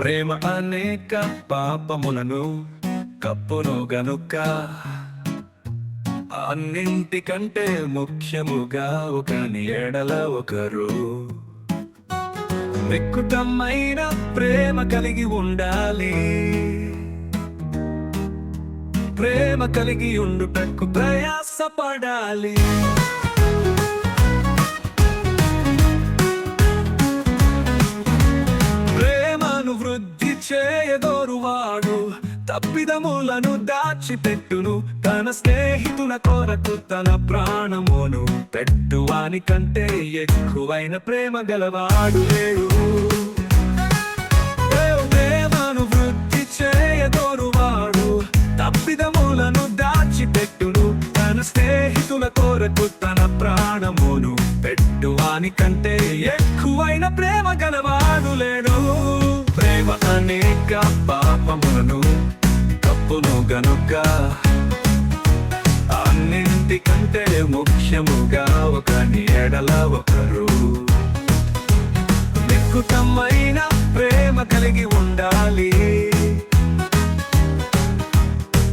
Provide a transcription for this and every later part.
ప్రేమ అనేక పాపములను కప్పును గనుక అన్నింటికంటే ముఖ్యముగా ఒక నీడల ఒకరు. మిక్కుటమైన ప్రేమ కలిగి ఉండాలి. ప్రేమ కలిగి ఉండుటకు ప్రయాసపడాలి. తప్పిదములను దాచిపెట్టును. తన స్నేహితుల కొరకు తన ప్రాణమును పెట్టువాని కంటే ఎక్కువైన ప్రేమ గలవాడు లేడు. ప్రేమను వృద్ధి చేయదోరువాడు తప్పిదములను దాచిపెట్టును. తన స్నేహితుల కొరకు తన ప్రాణమును పెట్టువాని కంటే ఎక్కువైన ప్రేమ గలవాడు లేడు. ప్రేమ అనేక పాపములను తప్పును గనుక అన్నింటికంటే ముఖ్యముగా ఒక నీడల ఒకరు. నిక్కుటమైన ప్రేమ కలిగి ఉండాలి.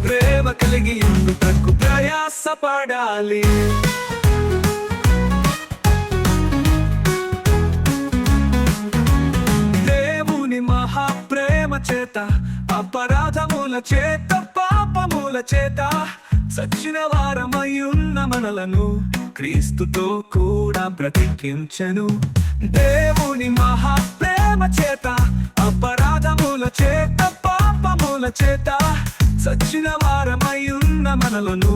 ప్రేమ కలిగి ఉండుటకు ప్రయాసపడాలి. దేవుని మహాప్రేమ చేత అపరాధముల చేత పాపముల చేత సచ్చిన వారమయ్యున్న మనలను క్రీస్తుతో కూడా బ్రతికించను. దేవుని మహాప్రేమ చేత అపరాధముల చేత పాపముల చేత సచ్చిన వారమయ్యున్న మనలను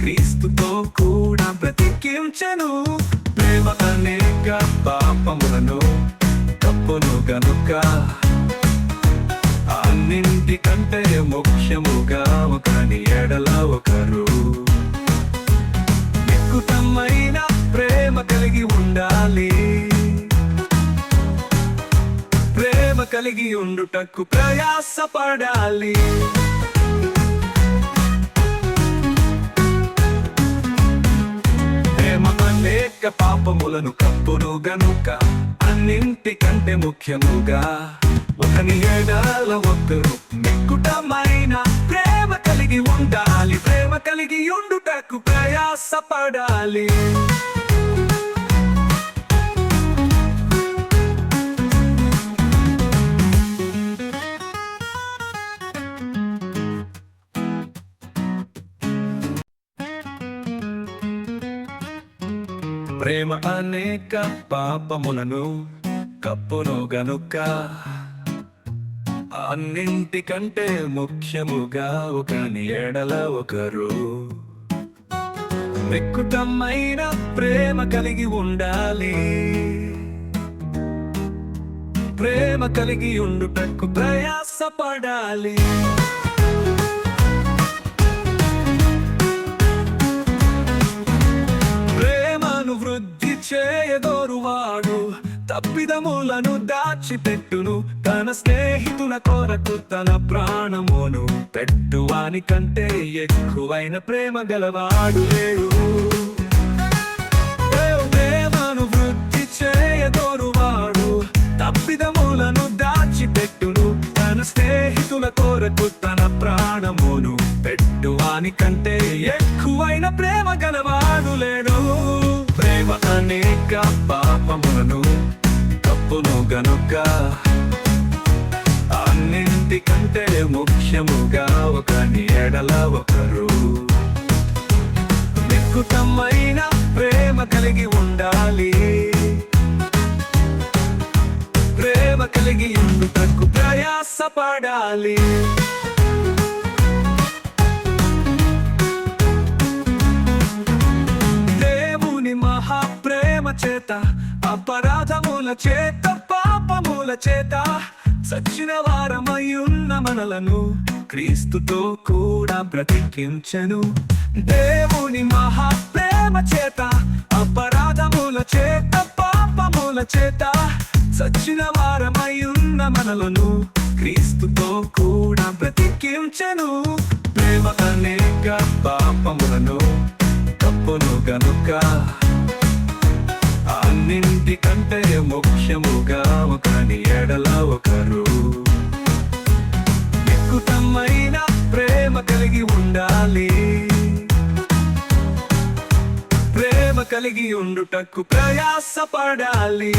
క్రీస్తుతో కూడా బ్రతికించను. ప్రేమ అనేక పాపములను తప్పును గనుక ముఖ్యముగా ఒకని ఎడల ఒకరు. ఎక్కుతమైన ప్రేమ కలిగి ఉండాలి. ప్రేమ కలిగి ఉండుటకు ప్రయాసపడాలి. ప్రేమ అనేక పాపములను కప్పును గనుక అన్నింటికంటే ముఖ్యముగా ఒకని ఏడాల ఒకరు. మిక్కుటమైన కలిగి ఉండాలి. ప్రేమ కలిగి ఉండుటకు ప్రయాసపడాలి. ప్రేమ అనేక పాపములను కప్పును గనుక అన్నింటికంటే ముఖ్యముగా ఒకని ఎడల ఒకరు. మిక్కుటమైన ప్రేమ కలిగి ఉండాలి. ప్రేమ కలిగి ఉండుటకు ప్రయాసపడాలి. ప్రేమను వృద్ధి చేయగోరువాడు. తప్పిదములను దాచిపెట్టును. తన స్నేహితుల కొరకు తన ప్రాణమును పెట్టువాని కంటే ఎక్కువైన ప్రేమ గలవాడు లేడు. ప్రేమను వృద్ధి చేయదోరువాడు తప్పిదములను దాచిపెట్టును. తన స్నేహితుల కొరకు తన ప్రాణమును పెట్టువాని కంటే ఎక్కువైన ప్రేమ గలవాడు లేడు. ప్రేమ అనేక పాపములను తప్పును గనుక అన్నింటికంటే ముఖ్యముగా ఒక నీడల ఒకరు. నిక్కుతమైన ప్రేమ కలిగి ఉండాలి. ప్రేమ కలిగి ఉండుటకు ప్రయాసపడాలి. దేవుని మహాప్రేమ చేత అపరాధముల చేత పాపముల చేత సచ్చిన వారమయ్యున్న మనలను క్రీస్తుతో కూడా బ్రతికించను. దేవుని మహాప్రేమ చేత అపరాధముల చేత పాపముల చేత సచ్చిన వారమయ్యున్న మనలను క్రీస్తుతో కూడా బ్రతికించను. ప్రేమ కనే పాపములను కలిగి ఉండుటకు ప్రయాసపడాలి.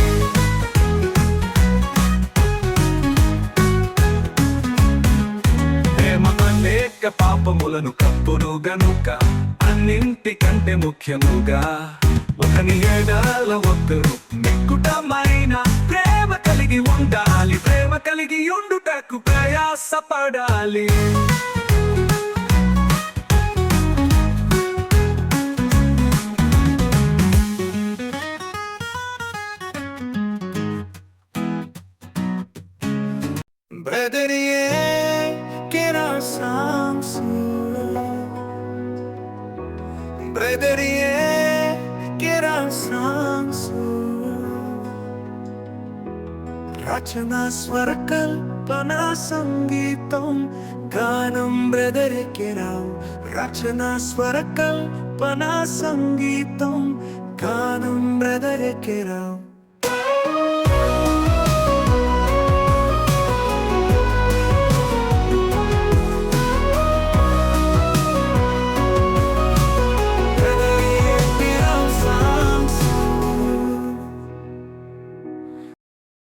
ప్రేమ అనేక పాపములను కప్పును గనుక అన్నింటికంటే ముఖ్యముగా ఒకని ఏడాల ఒక్కరు నిక్కుటమైన ప్రేమ కలిగి ఉండాలి. ప్రేమ కలిగి ఉండుటకు ప్రయాసపడాలి. Brother, yeah, get our songs. Brother, yeah, get our songs. రచన స్వరకల్పన సంగీతం గానం బ్రదరికెరావు రచన స్వరకల్పన సంగీతం గానం బ్రదరికెరావు